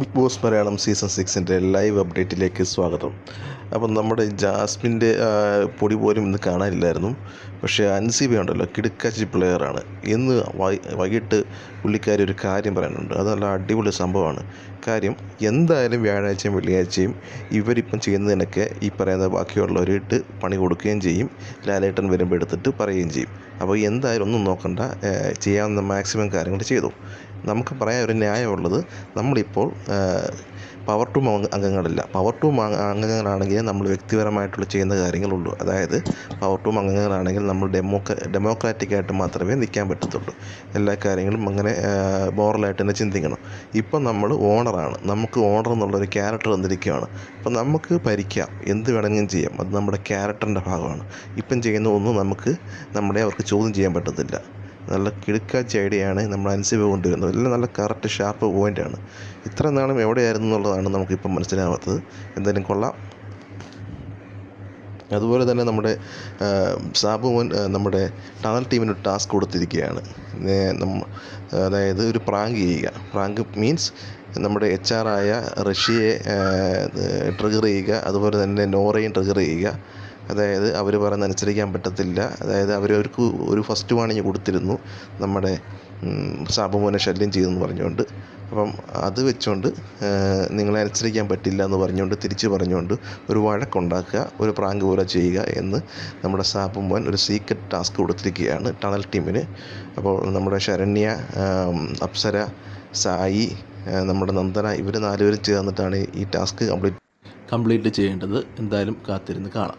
Big Boss Malayalam season സിക്സിന്റെ live അപ്ഡേറ്റിലേക്ക് സ്വാഗതം. അപ്പം നമ്മുടെ ജാസ്മിന്റെ പൊടി പോലും ഇന്ന് കാണാനില്ലായിരുന്നു. പക്ഷേ അൻസിബ ഉണ്ടല്ലോ കിടുക്കാച്ചി പ്ലെയറാണ്. ഇന്ന് വൈകിട്ട് പുള്ളിക്കാരി ഒരു കാര്യം പറയാനുണ്ട്. അത് നല്ല അടിപൊളി സംഭവമാണ്. കാര്യം എന്തായാലും വ്യാഴാഴ്ചയും വെള്ളിയാഴ്ചയും ഇവരിപ്പം ചെയ്യുന്നതിനൊക്കെ ഈ പറയുന്ന ബാക്കിയുള്ളവരിട്ട് പണി കൊടുക്കുകയും ചെയ്യും. ലാലേട്ടൻ വരുമ്പോൾ എടുത്തിട്ട് പറയുകയും ചെയ്യും. അപ്പോൾ എന്തായാലും ഒന്നും നോക്കണ്ട. ചെയ്യാവുന്ന മാക്സിമം കാര്യങ്ങൾ ചെയ്തു. നമുക്ക് പറയാൻ ഒരു ന്യായമുള്ളത് നമ്മളിപ്പോൾ പവർ ടു അംഗങ്ങളില്ല. പവർ ടു അംഗങ്ങളാണെങ്കിൽ നമ്മൾ വ്യക്തിപരമായിട്ടുള്ള ചെയ്യുന്ന കാര്യങ്ങളുള്ളൂ. അതായത് പവർ ടു അംഗങ്ങളാണെങ്കിൽ നമ്മൾ ഡെമോക്ര ഡെമോക്രാറ്റിക് ആയിട്ട് മാത്രമേ നിൽക്കാൻ പറ്റത്തുള്ളൂ. എല്ലാ കാര്യങ്ങളും അങ്ങനെ മോറലായിട്ട് തന്നെ ചിന്തിക്കണം. ഇപ്പം നമ്മൾ ഓണറാണ് നമുക്ക് ഓണർ എന്നുള്ളൊരു ക്യാരക്ടർ തന്നിരിക്കുകയാണ് അപ്പം നമുക്ക് ഭരിക്കാം. എന്ത് വേണമെങ്കിലും ചെയ്യാം. അത് നമ്മുടെ ക്യാരക്ടറിന്റെ ഭാഗമാണ്. ഇപ്പം ചെയ്യുന്ന ഒന്നും നമുക്ക് നമ്മളെ അവർക്ക് ചോദ്യം ചെയ്യാൻ പറ്റത്തില്ല. നല്ല കിടുക്കാച്ച ഐഡിയയാണ് നമ്മൾ അനുസരിച്ച് കൊണ്ടുവരുന്നത്. എല്ലാം നല്ല കറക്റ്റ് ഷാർപ്പ് പോയിന്റാണ് ഇത്ര നാളും എവിടെയായിരുന്നു എന്നുള്ളതാണ് നമുക്കിപ്പം മനസ്സിലാവാത്തത്. എന്തായാലും കൊള്ളാം. അതുപോലെ തന്നെ നമ്മുടെ സാബു മോൻ നമ്മുടെ ടണൽ ടീമിന് ടാസ്ക് കൊടുത്തിരിക്കുകയാണ്. അതായത് ഒരു പ്രാങ്ക് ചെയ്യുക. പ്രാങ്ക് മീൻസ് നമ്മുടെ എച്ച് ആർ ആയ റഷ്യയെ ട്രിഗർ ചെയ്യുക. അതുപോലെ തന്നെ നോറയും ട്രിഗർ ചെയ്യുക. അതായത് അവർ പറയുന്ന അനുസരിക്കാൻ പറ്റത്തില്ല. അതായത് അവരവർക്ക് ഒരു ഫസ്റ്റ് വാണിങ് കൊടുത്തിരുന്നു. നമ്മുടെ ശാപമോനെ ശല്യം ചെയ്തെന്ന് പറഞ്ഞുകൊണ്ട്. അപ്പം അത് വെച്ചുകൊണ്ട് നിങ്ങളെ അനുസരിക്കാൻ പറ്റില്ല എന്ന് പറഞ്ഞുകൊണ്ട് തിരിച്ച് പറഞ്ഞുകൊണ്ട് ഒരു വഴക്കുണ്ടാക്കുക ഒരു പ്രാങ്ക് പോലെ ചെയ്യുക എന്ന് നമ്മുടെ സാപ്പുമോൻ ഒരു സീക്രട്ട് ടാസ്ക് കൊടുത്തിരിക്കുകയാണ് ടണൽ ടീമിന് അപ്പോൾ നമ്മുടെ ശരണ്യ അപ്സര സായി നമ്മുടെ നന്ദന ഇവർ നാലുപേരും ചേർന്നിട്ടാണ് ഈ ടാസ്ക് കംപ്ലീറ്റ് കംപ്ലീറ്റ് ചെയ്യേണ്ടത്. എന്തായാലും കാത്തിരുന്ന് കാണാം.